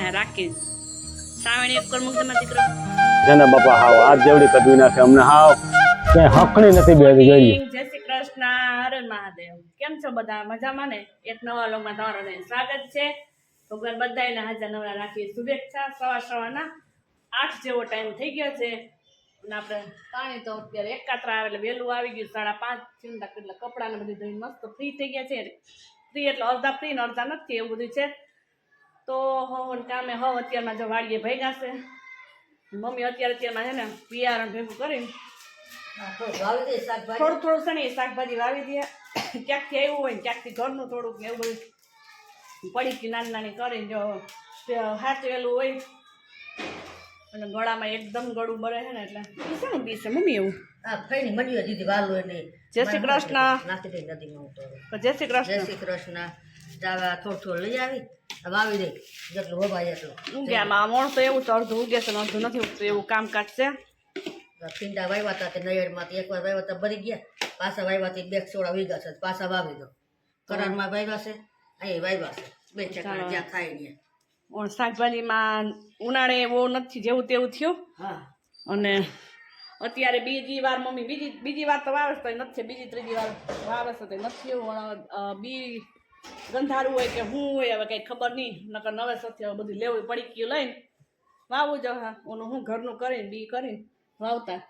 અહીંયા રાખી. સાવણી એક કર મૂકતો દીકરો. જેને બાપા હાવ હાથ જેવડી કદવી નાખે અમને હાવ. ક્યાંય હકણી નથી બેસી જોઈએ જય શ્રી કૃષ્ણ હરે મહાદેવ. કેમ છો બધા? મજામાં ને? એક નવા લોગમાં તમારું સ્વાગત છે. ભગવાન બધાને હાજર નવરા રાખી શુભેચ્છા. સવા સવારના આઠ જેવો ટાઈમ થઈ ગયો છે. અને આપણે પાણી તો અત્યારે એકાત્રા આવે એટલે વહેલું આવી ગયું. સાડા પાંચ ચિંતા એટલે કપડાને બધું ધોઈને મસ્ત ફ્રી થઈ ગયા છે. ફ્રી એટલે અડધા ફ્રી ને અડધા નથી એવું બધું છે. તો હવ કામે હવ અત્યારમાં જો વાડીએ ભેગા છે. મમ્મી અત્યારે અત્યારમાં છે ને બિયારણ ભેગું કરીને થોડું થોડું છે ને શાકભાજી વાવી દે. ક્યાંકથી આવ્યું હોય ને ક્યાંકથી ઘરનું થોડુંક એવું બધું પડીકી નાની નાની કરીને જો હાચવેલું હોય. અને ગળામાં એકદમ ગળું બરે છે ને એટલે શું બી છે મમ્મી એવું. જય શ્રી કૃષ્ણ. જય શ્રી કૃષ્ણ. શ્રી કૃષ્ણ. જાવા થોડું થોડું લઈ આવી. વાવી દે. જેટલું વભાય એટલું. આમાં મોણ તો એવું તો અડધું ઉગે છે અડધું નથી ઉગતું એવું કામકાજ છે. ચિંતા વાવ્યા હતા તે નૈયડમાંથી એકવાર વાવ્યા હતા ભરી ગયા પાછા વાવ્યાથી બે સોળા વીઘા છે પાછા વાવી દો. કરારમાં વાવ્યા છે અહીં વાવ્યા છે. બે ચકડા જ્યાં થાય ત્યાં. શાકભાજીમાં ઉનાળે એવો નથી જેવું તેવું થયું. હા. અને અત્યારે બીજી વાર મમ્મી બીજી બીજી વાર તો વાવે તો નથી બીજી ત્રીજી વાર વાવે તો નથી એવું બી ગંધારું હોય કે હું હોય હવે કંઈ ખબર નહીં. નકર નવે સથી હવે બધું લેવું પડી ગયું લઈને વાવવું જ હા ઓનું હું ઘરનું કરીને બી કરીને વાવતા.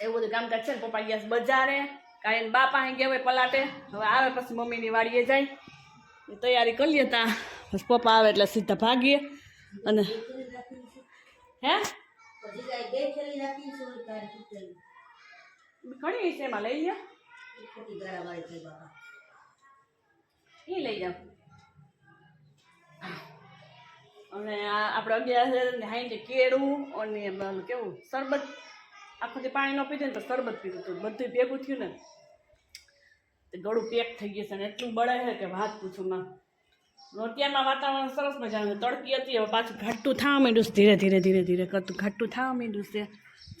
એવું બધું કામકાજ છે ને પપ્પા ગયા બજારે. કાંઈ બાપા પાસે ગયા હોય પલાટે. હવે આવે પછી મમ્મીની વાડીએ જાય. તૈયારી લે તા. પછી પપ્પા આવે એટલે સીધા ભાગીએ. અને હે. ઘણી છે એમાં લઈ લે જાઓ અને આ આપણે અગિયાર હજાર ને હાઈને કેળું અને કેવું, શરબત. આખું જે પાણી ન પીધું ને તો શરબત પીધું હતું. બધું ભેગું થયું ને. તે ગળું પેક થઈ ગયું છે ને એટલું બળે છે કે વાત પૂછું માં. અત્યારમાં વાતાવરણ સરસ મજાનું. તડકી હતી, હવે પાછું ઘાટું થવા માંડ્યું છે. ધીરે ધીરે ધીરે ધીરે. કરતું ઘાટું થવા માંડ્યું છે.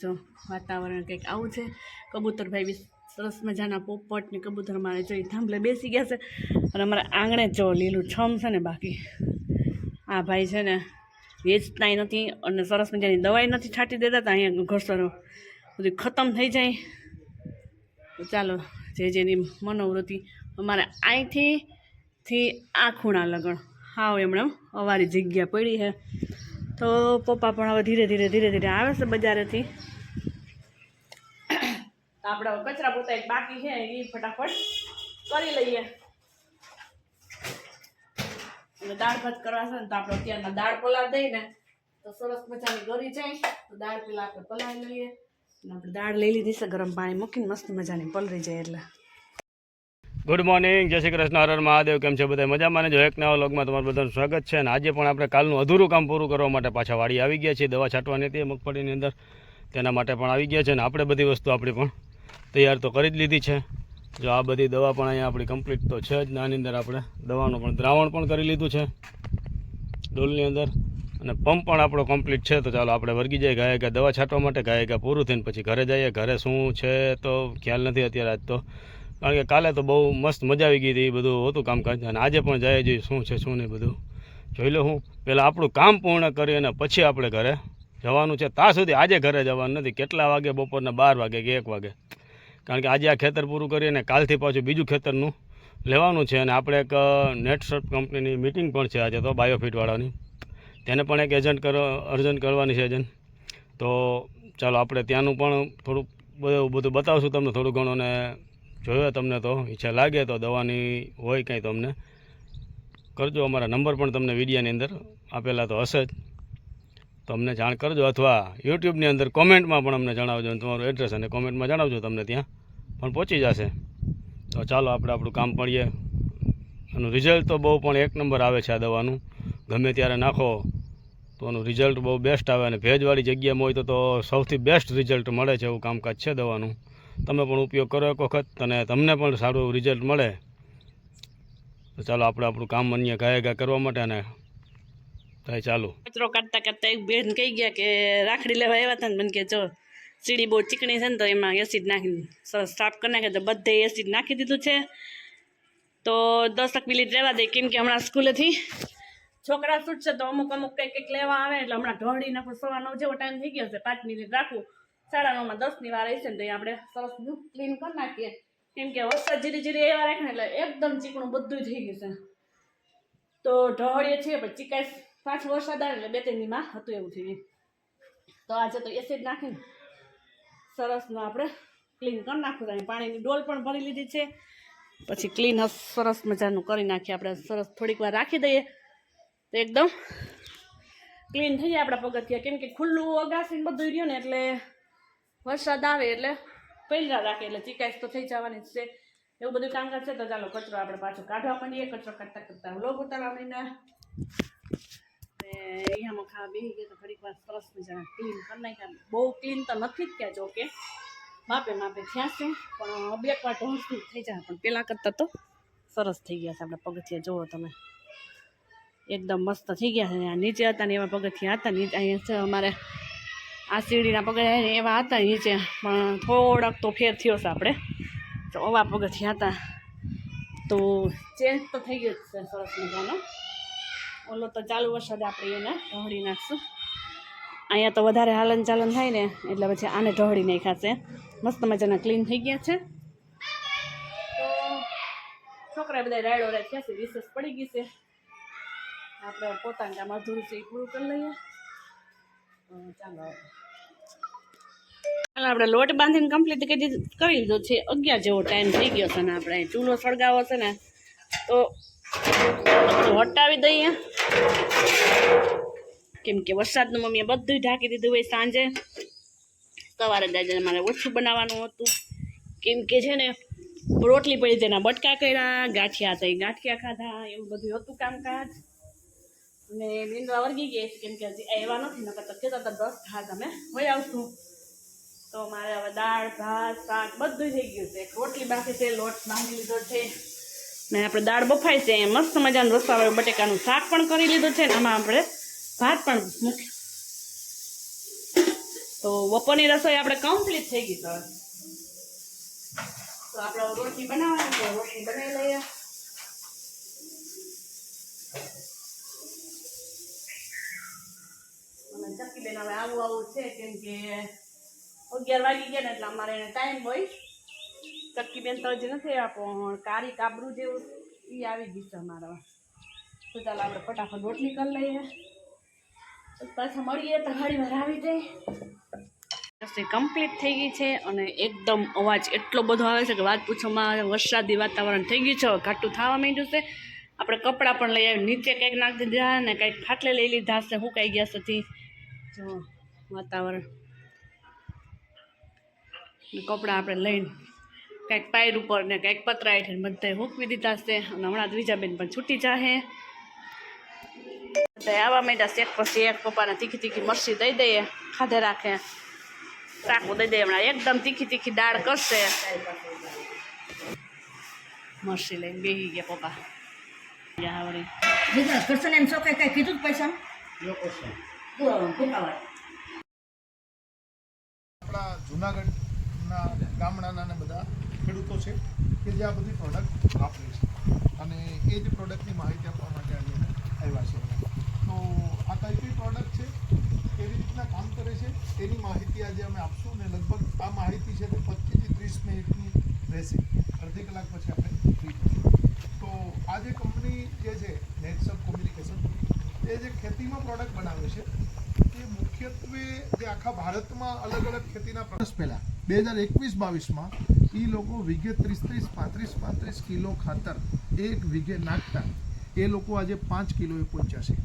જો વાતાવરણ કંઈક આવું છે. કબૂતરભાઈ સરસ મજાના પોપટ ને કબૂતર મારે જોઈ થાંભલે બેસી ગયા છે. અને અમારા આંગણે જ જો લીલું છમ છે ને બાકી. આ ભાઈ છે ને વેચતાય નથી અને સરસ મજાની દવાઈ નથી છાંટી દેતા તો અહીંયા ઘસરો બધું ખતમ થઈ જાય. તો ચાલો, જે જેની મનોવૃત્તિ. અમારે અહીંથી થી આ ખૂણા લગણ. હાવ એમણે અવારી જગ્યા પડી છે. તો પપ્પા પણ હવે ધીરે ધીરે ધીરે ધીરે આવે છે બજારેથી. આપણે કચરા પોતા એક બાકી છે, એ ફટાફટ કરી લઈએ. અને દાળ ભાત કરવા છે ને તો આપણે અત્યારમાં દાળ પલાળ દઈએ તો સરસ મજાની ગળી જાય. તો દાળ પેલા આપણે પલાળી લઈએ. આપણે દાળ લઈ લીધી છે ગરમ પાણી મૂકીને મસ્ત મજાની પલળી જાય એટલે. ગુડ મોર્નિંગ જય શ્રી કૃષ્ણ, હર મહાદેવ, કેમ છે બધા? મજામાં જો એક નવા લોગમાં તમારું બધાનું સ્વાગત છે અને આજે પણ આપણે કાલનું અધૂરું કામ પૂરું કરવા માટે પાછા વાડી આવી ગયા છીએ. દવા છાંટવાની હતી, મગફળીની અંદર. તેના માટે પણ આવી ગયા છે અને આપણે બધી વસ્તુ આપણી પણ તૈયાર તો કરી જ લીધી છે. જો આ બધી દવા પણ અહીંયા આપણી કમ્પ્લીટ તો છે જ. નાની અંદર આપણે દવાનું પણ દ્રાવણ પણ કરી લીધું છે. ડોલની અંદર. અને પંપ પણ આપણો કમ્પ્લીટ છે. તો ચાલો આપણે વર્ગી જઈએ. ગાય ગયા દવા છાંટવા માટે ગાય ગયા પૂરું થઈને પછી ઘરે જઈએ. ઘરે શું છે તો ખ્યાલ નથી અત્યારે આજ તો. કારણ કે કાલે તો બહુ મસ્ત મજા આવી ગઈ હતી. બધું હતું કામકાજ. અને આજે પણ જાય જોઈએ શું છે, શું નહીં બધું. જોઈ લો હું. પહેલાં આપણું કામ પૂર્ણ કરી અને પછી આપણે ઘરે જવાનું છે. ત્યાં સુધી આજે ઘરે જવાનું નથી. કેટલા વાગે? બપોરના બાર વાગે કે એક વાગે? કારણ કે આજે આ ખેતર પૂરું કરી અને કાલથી પાછું બીજું ખેતરનું લેવાનું છે અને આપણે એક નેટસર્ફ કંપનીની મિટિંગ પણ છે આજે તો બાયોફિટવાળાની તેને પણ એક એજન્ટ કરો, અર્જન્ટ કરવાની છે એજન્ટ. તો ચાલો આપણે ત્યાંનું પણ થોડુંક બધું બધું બતાવશું તમને થોડું ઘણું ને જોયો તમને તો, ઈચ્છા લાગે તો દવાની હોય કંઈ તમને. કરજો, અમારા નંબર પણ તમને વિડીયાની અંદર આપેલા તો હશે જ. તમને જાણ કરજો અથવા યુટ્યુબની અંદર કોમેન્ટમાં પણ અમને જણાવજો તમારું એડ્રેસ અને કોમેન્ટમાં જણાવજો તમને ત્યાં. પણ પહોંચી જશે. તો ચાલો આપણે આપણું કામ પડીએ. એનું રિઝલ્ટ તો બહુ પણ એક નંબર આવે છે આ દવાનું. ગમે ત્યારે નાખો, તો એનું રિઝલ્ટ બહુ બેસ્ટ આવે અને ભેજવાળી જગ્યામાં હોય તો તો સૌથી બેસ્ટ રિઝલ્ટ મળે છે એવું કામકાજ છે દવાનું. તમે પણ ઉપયોગ કરો એક વખત અને તમને પણ સારું રિઝલ્ટ મળે. તો ચાલો આપણે આપણું કામ અન્ય ગાય ગા કરવા માટે અને ચાલુ. કચરો કાઢતા કાઢતા એક બેન કહી ગયા કે રાખડી લેવા આવ્યા હતા ને મને કે જો સીડી બહુ ચીકણી છે ને તો એમાં એસિડ નાખી સરસ સાફ કરી નાખે તો બધે એસિડ નાખી દીધું છે. તો દસક મિનિટ રહેવા દે, કેમ કે હમણાં સ્કૂલેથી છોકરા છૂટશે તો અમુક અમુક કંઈક કંઈક લેવા આવે, એટલે હમણાં ઢોળી નાખું સવા નવ જેવો ટાઈમ થઈ ગયો છે. પાંચ મિનિટ રાખું. સાડા નવમાં દસની વાર આવી ને તો આપણે સરસ ક્લીન કરી નાખીએ. કેમ કે વરસાદ જીરી જીરી એવા રાખે એટલે એકદમ ચીકણું બધું થઈ ગયું છે. તો ઢોળીએ છીએ, પણ ચીકાઈ પાંચ વરસાદ આવે એટલે બે ત્રણ દીમાં હતું એવું થઈ ગયું. તો આજે તો એસિડ નાખીને સરસનું આપણે ક્લીન કરી નાખવું છે. પાણીની ડોલ પણ ભરી લીધી છે. પછી ક્લીન સરસ મજાનું કરી નાખીએ આપણે. સરસ થોડીક વાર રાખી દઈએ તો એકદમ ક્લીન થઈ જાય આપણા પગથિયા. કેમ કે ખુલ્લું અગાસીને બધું રહ્યું ને એટલે વરસાદ આવે એટલે પહેલા રાખે એટલે ચીકાશ તો થઈ જવાની છે. એવું બધું કામકાજ છે તો ચાલો કચરો આપણે પાછો કાઢવા માંડીએ. કચરો કાઢતા કરતા વ્લોગ ઉતારવા માંડીને ને અહીંયામાં ખાવા બેસી ગયા તો ઘડીક વાર સરસ મજાના ક્લીન કરી નાખ્યા. બહુ ક્લીન તો નથી જ ક્યાં જોકે માપે માપે થયા છે, પણ બે વાર ઢોંસનું થઈ જાય. પણ પહેલાં કરતાં તો સરસ થઈ ગયા છે આપણે પગથિયા. જુઓ તમે. એકદમ મસ્ત થઈ ગયા છે. નીચે હતા ને એવા પગથિયા હતા. નીચે અહીંયા છે અમારે આ સીડીના પગથિયા એવા હતા નીચે. પણ થોડાક તો ફેર થયો છે આપણે. તો અવા પગથિયા હતા. તો ચેન્જ તો થઈ ગયો છે સરસ મજાનો. ઓલો તો ચાલુ વરસાદ આપણે એને ઢોળી નાખશું. અહીંયા તો વધારે હાલન ચાલન થાય ને, એટલે પછી આને ઢોળી નાખાશે મસ્ત મજાના ક્લીન થઈ ગયા છે. તો છોકરા બધા રાયડો રાય થયા છે રિસેસ પડી ગઈ છે. આપણે પોતાનું કામ અધૂરું છે, એ પૂરું કરી લઈએ. ચાલો ચાલો આપણે લોટ બાંધીને કમ્પ્લીટ કરી દીધું કરી લીધો છે. અગિયાર જેવો ટાઈમ થઈ ગયો છે ને આપણે. ચૂલો સળગાવો છે ને. તો બધું હટાવી દઈએ. કેમ કે વરસાદનું મમ્મીએ બધું ઢાંકી દીધું હોય સાંજે. સવારે દાદા મારે ઓછું બનાવવાનું હતું. કેમ કે છે ને, રોટલી પડી તેના બટકા કર્યા, ગાંઠિયા થઈ ગાંઠિયા ખાધા, એવું બધું હતું કામકાજ. અને નીંદવા વર્ગી ગઈ છે કેમ કે હજી આવ્યા નથી, નકર તો કહેતા હતા દસ હા તમે હોય આવશું. તો મારે હવે દાળ, ભાત, શાક બધું થઈ ગયું છે. રોટલી બાકી છે, લોટ બાંધી લીધો છે. ને આપણે દાળ બફાઈ છે, મસ્ત મજાનું રસાવાળું બટેકાનું શાક પણ કરી લીધું છે ને આમાં આપણે ભાત પણ મૂકી તો બપોરની રસોઈ આપણે કમ્પ્લીટ થઈ ગઈ સર તો આપણે રોટલી બનાવવાની છે, રોટલી બનાવી લઈએ. અને ચક્કી બેન હવે આવું આવું છે, કેમ કે અગિયાર વાગી ગયા ને એટલે અમારે ટાઈમ હોય. ચક્કી બેન તો હજી નથી પણ કારી કાબરું જેવું એ આવી ગયું છે અમારા તો ચાલો આપણે ફટાફટ રોટલી કરી લઈએ. પાછા મળીએ તો ઘણી વાર આવી જાય. રસોઈ કમ્પ્લીટ થઈ ગઈ છે અને એકદમ અવાજ એટલો બધો આવે છે કે વાત પૂછવામાં વરસાદી વાતાવરણ થઈ ગયું છે ઘાટું થવા માંડ્યું છે. આપણે કપડાં પણ લઈ આવી નીચે કંઈક નાખી દીધા ને કંઈક ફાટલે લઈ લીધા છે સુકાઈ ગયા છે જો વાતાવરણ. કપડાં આપણે લઈને કંઈક પાયર ઉપર ને કંઈક પતરા હેઠળ બધાએ મૂકવી દીધા છે અને હમણાં દ્વિજાબેન પણ છૂટી જાહે. તો આવા માંડ્યા શેક પછી એક પપ્પાને તીખી તીખી મરસી દઈ દઈએ ખાધે રાખે. રાખવું દઈ દઈએ હમણાં એકદમ તીખી તીખી દાળ કરશે. મરસી લઈને બેસી ગયા પપ્પા. બીજા કરશન એમ છોકરે કઈ કીધું જ પૈસા આપણા જુનાગઢના ગામડાના ને બધા છે કે જે આ બધી પ્રોડક્ટ વાપરે છે. અને એ જ પ્રોડક્ટની માહિતી આપવા માટે આજે આવ્યા છે તો આ કઈ કઈ પ્રોડક્ટ છે, કેવી રીતના કામ કરે છે એની માહિતી આજે અમે આપશું ને લગભગ આ માહિતી છે તે પચીસથી ત્રીસ મિનિટની રહેશે. અડધી કલાક પછી આપણે ફ્રી તો આ જે કંપની જે છે નેટસપ કોમ્યુનિકેશન એ જે ખેતીમાં પ્રોડક્ટ બનાવે છે, એ મુખ્યત્વે જે આખા ભારતમાં અલગ અલગ ખેતીના પ્રશ્ન પહેલાં બે હજાર એકવીસ બાવીસમાં એ લોકો વીઘે ત્રીસ ત્રીસ પાંત્રીસ પાંત્રીસ કિલો ખાતર એક વીઘે નાખતા. એ લોકો આજે પાંચ કિલોએ પહોંચ્યા છે.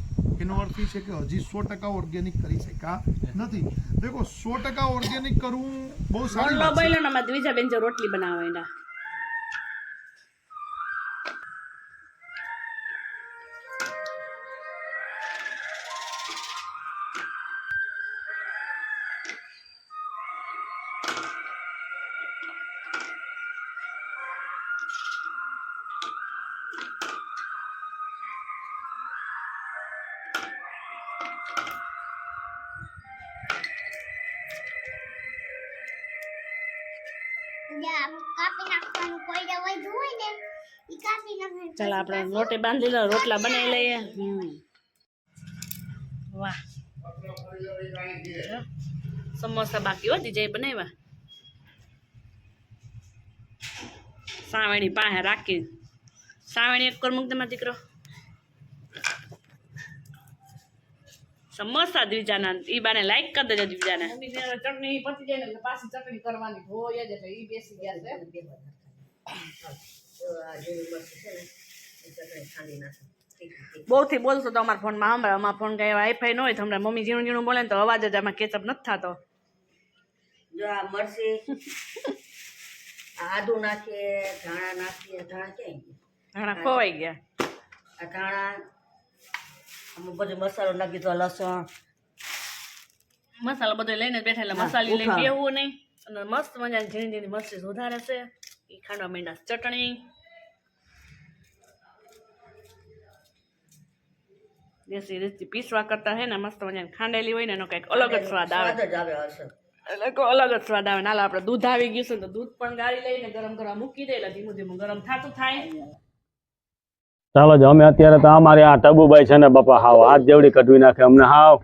એનો અર્થ એ છે કે હજી સો ટકા ઓર્ગેનિક કરી શકા નથી. દેખો સો ટકા ઓર્ગેનિક કરવું બહુ સારું રોટલો વાત છે. બોલ્યો ને અમારે દ્વિજાબેન જો રોટલી બનાવવા એના. કાપી નાખવાનું કોઈ જે હોય ને ઈ કાપી નાખવાનું ચાલો આપણે રોટે બાંધી લો રોટલા બનાવી લઈએ. વાહ. સમોસા બાકી હો દીજાઈ બનાવ્યા. સાવણી પાસે રાખી. સાવણી એક કર મૂક તમારો દીકરો. સમોસા દ્વિજાના ઈ બાને લાઈક કરી દેજો દ્વિજાને. ચટણી પતી જાય ને પાછી ચટણી કરવાની હોય જ એટલે ઈ બેસી ગયા છે. બહુથી બોલશો તો અમારા ફોનમાં હમણાં અમારા ફોન કાંઈ વાઈફાઈ ન હોય તો હમણાં મમ્મી ઝીણું ઝીણું બોલે ને તો અવાજ જ આમાં કેચઅપ નથી થતો. જો આ મરચી આદુ નાખીએ ધાણા નાખીએ ધાણા ક્યાં ગયા? ધાણા ખોવાઈ ગયા. આ ધાણા આમાં બધો મસાલો નાખી દીધો લસણ. મસાલો બધો લઈને જ બેઠા એટલે હા, મસાલી લઈને. બેહવું નહીં. અને મસ્ત મજાની ઝીણી ઝીણી મરચી વધારે છે. એ ખાંડવા મીંડા ચટણી. દેશી રીતથી પીસવા કરતા હે ને મસ્ત મજાની ખાંડેલી હોય ને એનો કંઈક અલગ જ સ્વાદ આવે. જ આવે હશે. એટલે અલગ જ સ્વાદ આવે. નાલા આપણે દૂધ આવી ગયું છે તો દૂધ પણ ગાળી લઈને ગરમ કરવા મૂકી દે એટલે ધીમું ધીમું ગરમ થતું થાય. ચાલો અમે અત્યારે તો અમારે આ ટબુભાઈ છે ને બાપા હાવ હાથ જેવડી કટવી નાખે. અમને હાવ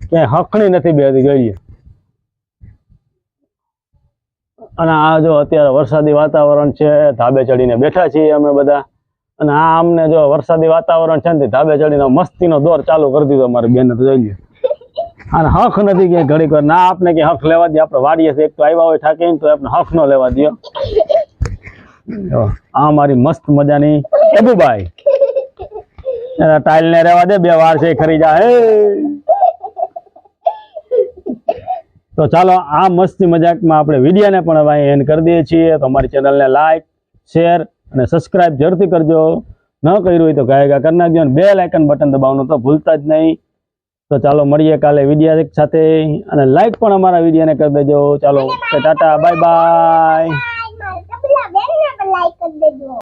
ક્યાંય હકણી નથી બેહતી જોઈએ અને આ જો અત્યારે વરસાદી વાતાવરણ છે, ધાબે ચડીને બેઠા છીએ અમે બધા. અને આ અમને જો વરસાદી વાતાવરણ છે ને ધાબે ચડીને મસ્તીનો દોર ચાલુ કરી દીધો અમારી બેન, તો જોઈ અને હક નથી કે ઘડીક વાર. ના, આપને કે હક લેવા દે આપણે વાડીએ એક તો આવ્યા હોય થાકીને, તો આપણે હક ન લેવા દો આ મારી મસ્ત મજાની ટબુભાઈ એના ટાઈલ ને રહેવા દે, બે વાર છે ખરી જા હે. તો ચાલો, આ મસ્તી મજાકમાં આપણે વિડીયોને પણ હવે એન્ડ કરી દઈએ છીએ. તો અમારી ચેનલને લાઈક શેર અને સબસ્ક્રાઇબ જરૂરથી કરજો. ન કર્યું હોય તો ગાયગા કરી નાખજો અને બે લાઇકન બટન દબાવવાનું તો ભૂલતા જ નહીં. તો ચાલો, મળીએ કાલે વિડીયા સાથે. અને લાઈક પણ અમારા વિડીયોને કરી દેજો. ચાલો ટાટા બાય બાય